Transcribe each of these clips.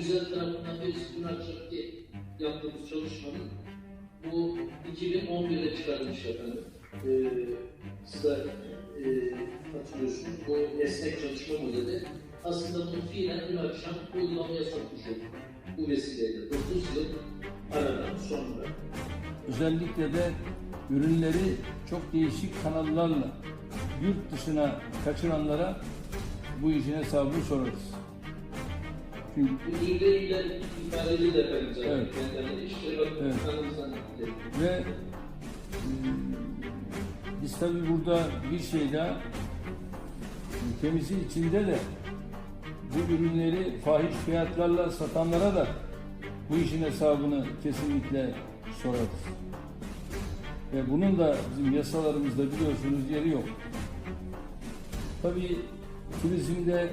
güzel tarafından birisi dün akşamki yaptığımız çalışmanın bu 2011'de çıkarılmış efendim. Ee, siz de e, hatırlıyorsunuz. Bu esnek çalışma modeli aslında bunu fiilen dün akşam uygulamaya sokmuş olduk. Bu vesileyle 9 yıl aradan sonra. Özellikle de ürünleri çok değişik kanallarla yurt dışına kaçıranlara bu işin hesabını sorarız. Çünkü Bu ürünleriyle ifadeli de zaten. Evet. Yani işte bak Evet. ve biz tabii burada bir şey daha ülkemizin içinde de bu ürünleri fahiş fiyatlarla satanlara da bu işin hesabını kesinlikle sorarız. Ve bunun da bizim yasalarımızda biliyorsunuz yeri yok. Tabii turizmde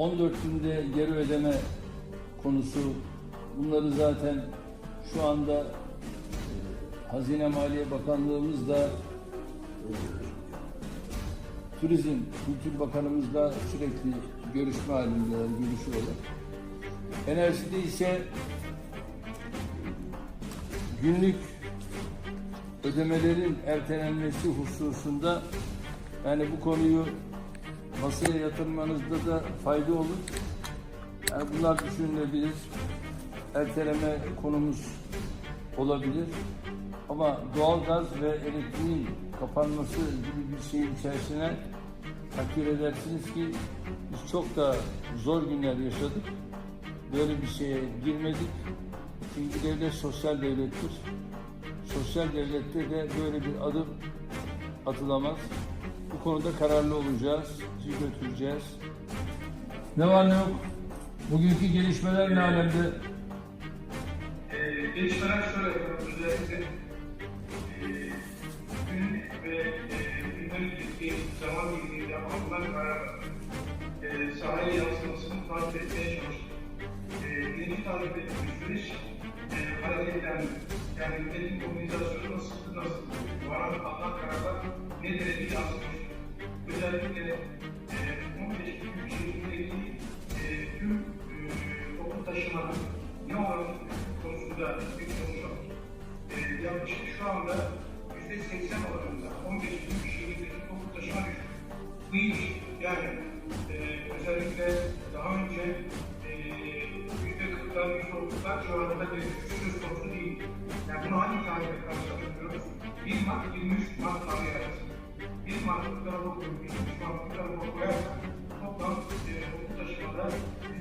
14 günde geri ödeme konusu bunları zaten şu anda e, Hazine Maliye Bakanlığımız da e, Turizm Kültür Bakanımızla sürekli görüşme halindeler, görüşüyorlar. Enerjide ise günlük ödemelerin ertelenmesi hususunda yani bu konuyu masaya yatırmanızda da fayda olur. Yani bunlar düşünülebilir. Erteleme konumuz olabilir. Ama doğalgaz ve elektriğin kapanması gibi bir şeyin içerisine takdir edersiniz ki biz çok da zor günler yaşadık. Böyle bir şeye girmedik. Çünkü devlet sosyal devlettir. Sosyal devlette de böyle bir adım atılamaz. Bu konuda kararlı olacağız. Sizi götüreceğiz. Ne var ne yok? Bugünkü gelişmeler ne alemde? Ee, gelişmeler şöyle. Özellikle e, gün ve e, günden bir zaman diliminde alınan kararlar e, yansımasını takip etmeye çalıştık. E, birinci takip ettiğimiz süreç e. Yani ülkenin mobilizasyonu nasıl, nasıl, varan alınan kararlar ne derece yansımıştır. Özellikle e, 15 büyük şehrindeki e, tüm e, toplu ne olan konusunda bir konuşalım. E, yaklaşık şu anda %80 oranında 15 büyük şehirdeki toplu taşıma düştü. Bu şey. Yani e, özellikle daha önce e, %40'lar, %30'lar civarında bir söz konusu değil. Yani bunu hangi tarihle karşılaştırıyoruz? 1 Mart 23 Mart tarihi arasında. 1 Mart'ı bu tarafa koyup 23 Mart'ı bu tarafa koyarsak toplam e, toplu taşımada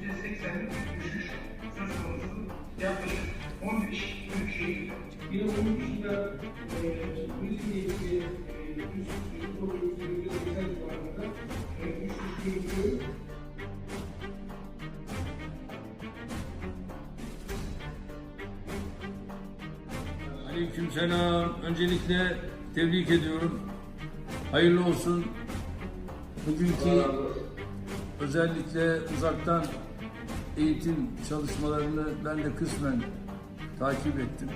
%80'lik bir düşüş söz konusu yaklaşık 15 büyük şehirde. Yine onun dışında e, turizmle ilgili e, üst programımızda yüzde seksen civarında e, düşüş görülüyor. Aleykümselam. Öncelikle tebrik ediyorum. Hayırlı olsun. Bugünkü özellikle uzaktan eğitim çalışmalarını ben de kısmen takip ettim.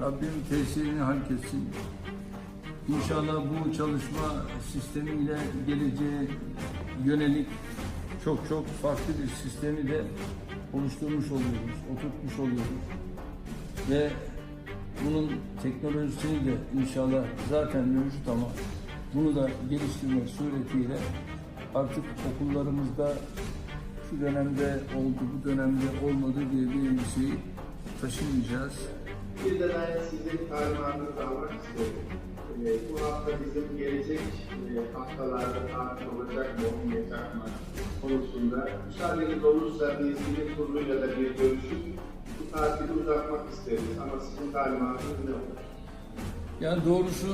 Rabbim tesirini halk etsin. İnşallah bu çalışma sistemiyle geleceğe yönelik çok çok farklı bir sistemi de oluşturmuş oluyoruz, oturtmuş oluyoruz. Ve bunun teknolojisini de inşallah zaten mevcut ama bunu da geliştirmek suretiyle artık okullarımızda şu dönemde oldu, bu dönemde olmadı diye bir endişeyi taşımayacağız. Bir de ben sizin talimatınızı almak istiyorum. Ee, bu hafta bizim gelecek e, haftalarda tatil olacak mı, olmayacak mı konusunda müsaadeniz olursa biz bilim kuruluyla da bir görüşüp bu tatili uzatmak isteriz. Ama sizin talimatınız ne olur? Yani doğrusu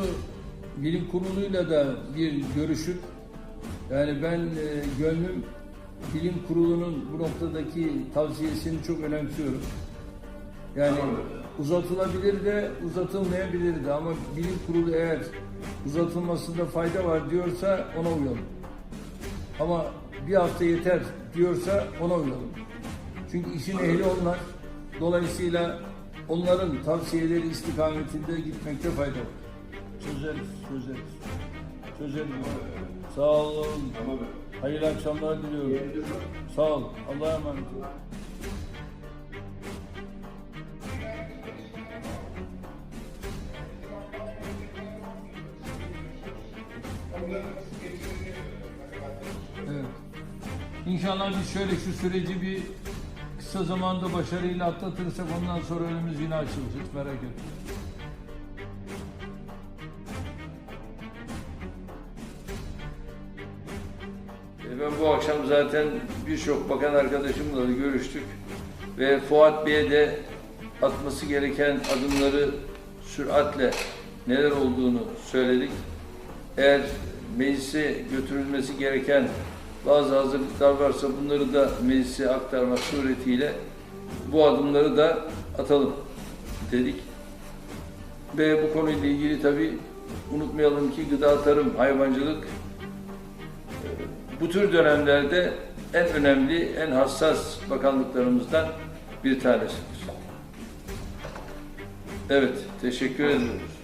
bilim kuruluyla da bir görüşüp yani ben e, gönlüm bilim kurulunun bu noktadaki tavsiyesini çok önemsiyorum. Yani uzatılabilir de uzatılmayabilir de ama bilim kurulu eğer uzatılmasında fayda var diyorsa ona uyalım. Ama bir hafta yeter diyorsa ona uyalım. Çünkü işin ehli onlar. Dolayısıyla onların tavsiyeleri istikametinde gitmekte fayda var. Çözeriz, çözeriz. Çözeriz. Sağ olun. Hayırlı akşamlar diliyorum. Sağ ol. Allah'a emanet ol. Evet. İnşallah biz şöyle şu süreci bir kısa zamanda başarıyla atlatırsak ondan sonra önümüz yine. Hiç merak etme. E, Ben bu akşam zaten birçok bakan arkadaşımla da görüştük ve Fuat Bey'e de atması gereken adımları süratle neler olduğunu söyledik. Eğer meclise götürülmesi gereken bazı hazırlıklar varsa bunları da meclise aktarmak suretiyle bu adımları da atalım dedik. Ve bu konuyla ilgili tabii unutmayalım ki gıda, tarım, hayvancılık bu tür dönemlerde en önemli, en hassas bakanlıklarımızdan bir tanesidir. Evet, teşekkür ediyoruz.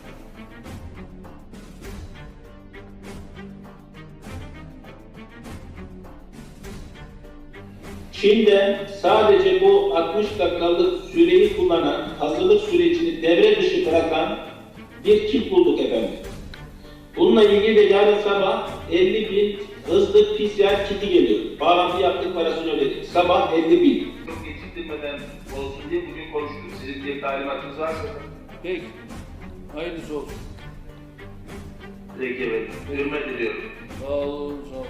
Çin'de sadece bu 60 dakikalık süreyi kullanan, hazırlık sürecini devre dışı bırakan bir kit bulduk efendim. Bununla ilgili de yarın sabah 50 bin hızlı PCR kiti geliyor. Bağlantı yaptık parasını ödedik. Sabah 50 bin. Çok geciktirmeden olsun diye bugün konuştuk. Sizin diye talimatınız varsa Peki, hayırlısı olsun. peki evet. Hürmet ediyorum. Sağ olun, sağ olun.